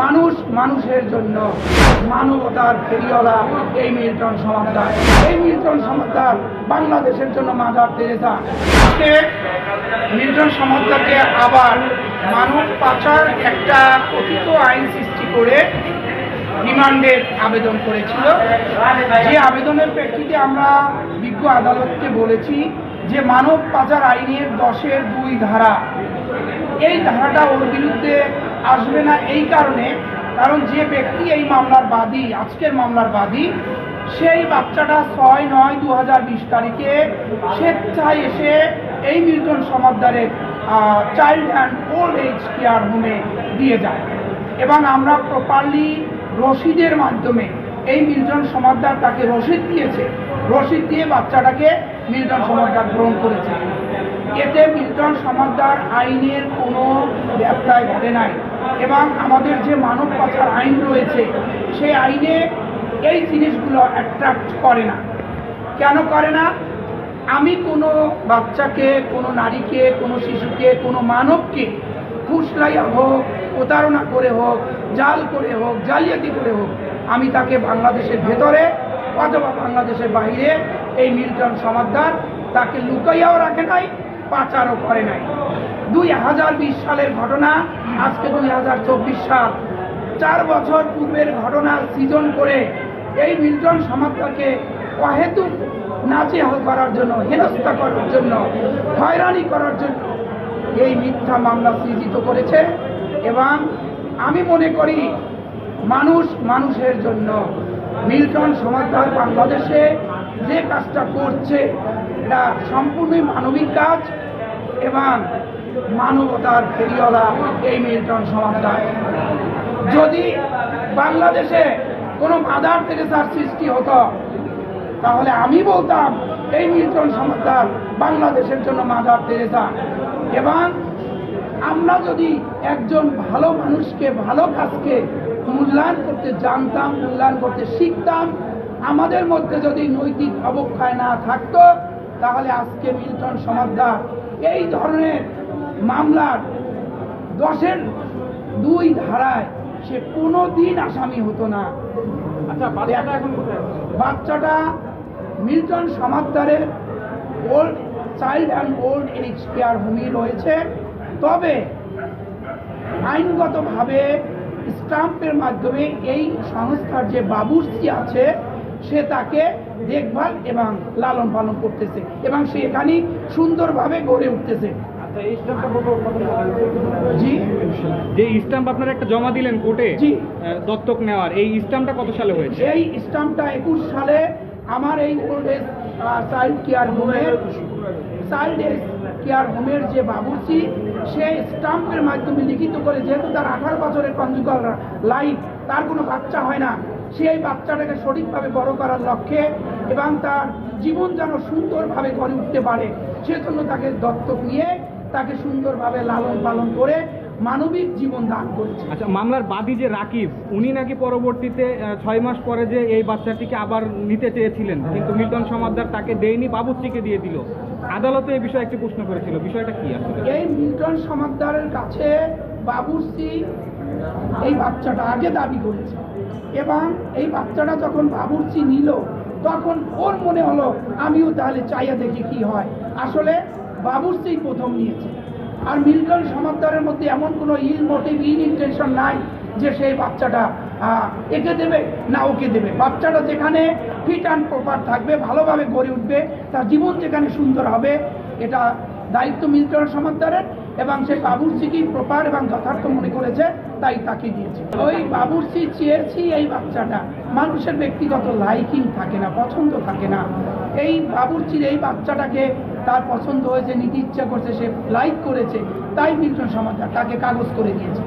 মানুষ মানুষের জন্য মানবতার ফেরিওয়ালা এই মিল্টন সমাদার এই মিল্টন সমাদার বাংলাদেশের জন্য মাদার তেরেসা। আজকে মিল্টন সমাদারকে আবার মানব পাচার একটা কথিত আইন সৃষ্টি করে রিমান্ডের আবেদন করেছিল। যে আবেদনের প্রেক্ষিতে আমরা বিজ্ঞ আদালতকে বলেছি যে মানব পাচার আইনের দশের দুই ধারা। এই ধারাটা ওর বিরুদ্ধে আসবে না এই কারণে, কারণ যে ব্যক্তি এই মামলার বাদী, আজকের মামলার বাদী, সেই বাচ্চাটা ছয় নয় দু তারিখে স্বেচ্ছায় এসে এই Milton সমাদারের child and old age care হোমে দিয়ে যায়। এবং আমরা প্রপারলি রসিদের মাধ্যমে এই মিল্টন সমাদার তাকে রসিদ দিয়েছে। রসিদ দিয়ে বাচ্চাটাকে মিল্টন সমাদার গ্রহণ করেছে। এতে মিল্টন সমাদার আইনের কোনো ব্যত্যয় ঘটে নাই এবং আমাদের যে মানব পাচার আইন রয়েছে, সেই আইনে এই জিনিসগুলো অ্যাট্রাক্ট করে না। কেন করে না? আমি কোনো বাচ্চাকে, কোনো নারীকে, কোনো শিশুকে, কোনো মানবকে ফুসলাইয়া হোক, প্রতারণা করে হোক, জাল করে হোক, জালিয়াতি করে হোক আমি তাকে বাংলাদেশের ভেতরে অথবা বাংলাদেশের বাইরে এই মিল্টন সমাদার তাকে লুকাইয়াও রাখে নাই, পাচারও করে নাই। দুই হাজার বিশ সালের ঘটনা, আজকে দুই হাজার চব্বিশ সাল। চার বছর পূর্বের ঘটনা সৃজন করে এই মিল্টন সমাজটাকে অহেতুক নাচেহাল করার জন্য, হেনস্থা করার জন্য, হয়রানি করার জন্য এই মিথ্যা মামলা সৃজিত করেছে। এবং আমি মনে করি মানুষ মানুষের জন্য। মিল্টন সমাজদার বাংলাদেশে যে কাজটা করছে, এটা সম্পূর্ণই মানবিক কাজ এবং মানবতার ফেরিওয়ালা এই মিল্টন সমাজদার। যদি বাংলাদেশে কোনো মাদার তেরেসার সৃষ্টি হতো, তাহলে আমি বলতাম, এই মিল্টন সমাজদার বাংলাদেশের জন্য মাদার তেরেসা। এবং আমরা যদি একজন ভালো মানুষকে ভালো কাজকে মূল্যায়ন করতে জানতাম মূল্যায়ন করতে শিখতাম আমাদের মধ্যে যদি নৈতিক অবক্ষয় না থাকতো তাহলে আজকে মিল্টন সমাজদার এই ধরনের মামলার দশের দুই ধারায় সে কোনো দিন আসামি হতো না। আচ্ছা বাচ্চাটা Milton সমাজদারের old child and old age care হোমে রয়েছে। তবে আইনগতভাবে স্টাম্পের মাধ্যমে এই সংস্থার যে বাবুর্চি আছে সে তাকে দেখভাল এবং লালন পালন করতেছে এবং সে এখানে সুন্দরভাবে গড়ে উঠতেছে আচ্ছা? জি যে স্ট্যাম্প আপনারা একটা জমা দিলেন কোর্টে জি। দত্তক নেওয়ার এই স্ট্যাম্পটা কত সালে হয়েছে এই স্টাম্পটা একুশ সালে আমার এই ওল্ড এজ চাইল্ড কেয়ার হোমের চাইল্ড এজ কেয়ার হোমের যে বাবুর্চি সে স্টাম্পের মাধ্যমে লিখিত করে, যেহেতু তার আঠারো বছরের কনজুগাল লাইফ তার কোনো বাচ্চা হয় না। সেই বাচ্চাটাকে সঠিকভাবে বড় করার লক্ষ্যে এবং তার জীবন যেন সুন্দরভাবে গড়ে উঠতে পারে, সেজন্য তাকে দত্তক নিয়ে তাকে সুন্দরভাবে লালন পালন করে মানবিক জীবন দান করেছে। আচ্ছা মামলার বাদী যে রাকিব, উনি নাকি পরবর্তীতে ছয় মাস পরে যে এই বাচ্চাটিকে আবার নিতে চেয়েছিলেন, কিন্তু মিল্টন সমাদ্দার তাকে দেয়নি, বাবুর্চিকে দিয়ে দিল। আদালতে এই বিষয়ে একটি প্রশ্ন করেছিল। বিষয়টা কি আসলে? এই মিল্টন সমাদ্দারের কাছে বাবুর্চি এই বাচ্চাটা আগে দাবি করেছে। এবং এই বাচ্চাটা যখন বাবুর্চি নিল, তখন ওর মনে হলো, আমিও তাহলে চাইয়া দেখি কি হয়। আসলে বাবুর্চি প্রথম নিয়েছে। আর মিল্টন সমাদ্দারের মধ্যে এমন কোনো ইল মোটিভ ইন ইন্টেনশন নাই যে সেই বাচ্চাটা একে দেবে না ওকে দেবে। বাচ্চাটা যেখানে ফিট অ্যান্ড প্রপার থাকবে, ভালোভাবে গড়ে উঠবে, তার জীবন যেখানে সুন্দর হবে, এটা দায়িত্ব মিল্টন সমাদ্দারের এবং সে বাবুর্চিকেই প্রপার এবং যথার্থ মনে করেছে, তাই তাকে দিয়েছে। ওই বাবুর্চি চেয়েছি এই বাচ্চাটা। মানুষের ব্যক্তিগত লাইকিং থাকে না, পছন্দ থাকে না। এই বাবুর্চির এই বাচ্চাটাকে তার পছন্দ হয়েছে, নিতে ইচ্ছা করছে, সে লাইক করেছে, তাই মিল্টন সমাদ্দার তাকে কাগজ করে দিয়েছে।